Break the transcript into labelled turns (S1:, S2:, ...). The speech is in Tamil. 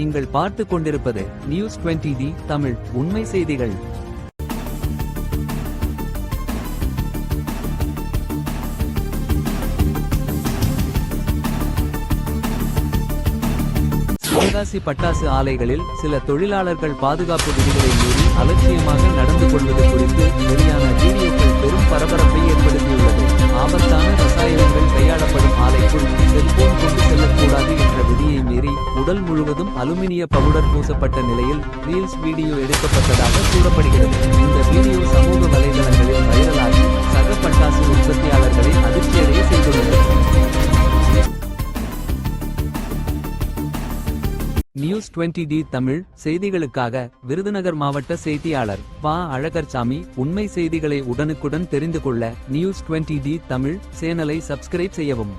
S1: நீங்கள் பார்த்து கொண்டிருப்பது நியூஸ் 20 டி தமிழ் உண்மை செய்திகள். சிவகாசி பட்டாசு ஆலைகளில் சில தொழிலாளர்கள் பாதுகாப்பு விதிகளை மீறி அலட்சியமாக நடந்து கொள்வது உடல் முழுவதும் அலுமினிய பவுடர் பூசப்பட்ட நிலையில் ரீல்ஸ் வீடியோ எடுக்கப்பட்டதாக கூறப்படுகிறது. இந்த வீடியோ சமூக வலைதளங்களில் வைரலாகி சக பட்டாசு உற்பத்தியாளர்களை அதிர்ச்சியடைய செய்துள்ளது. நியூஸ் 20 டி தமிழ் செய்திகளுக்காக விருதுநகர் மாவட்ட செய்தியாளர் பா. அழகர்சாமி உண்மை செய்திகளை உடனுக்குடன் தெரிந்து கொள்ள நியூஸ் 20 டி தமிழ் சேனலை சப்ஸ்கிரைப் செய்யவும்.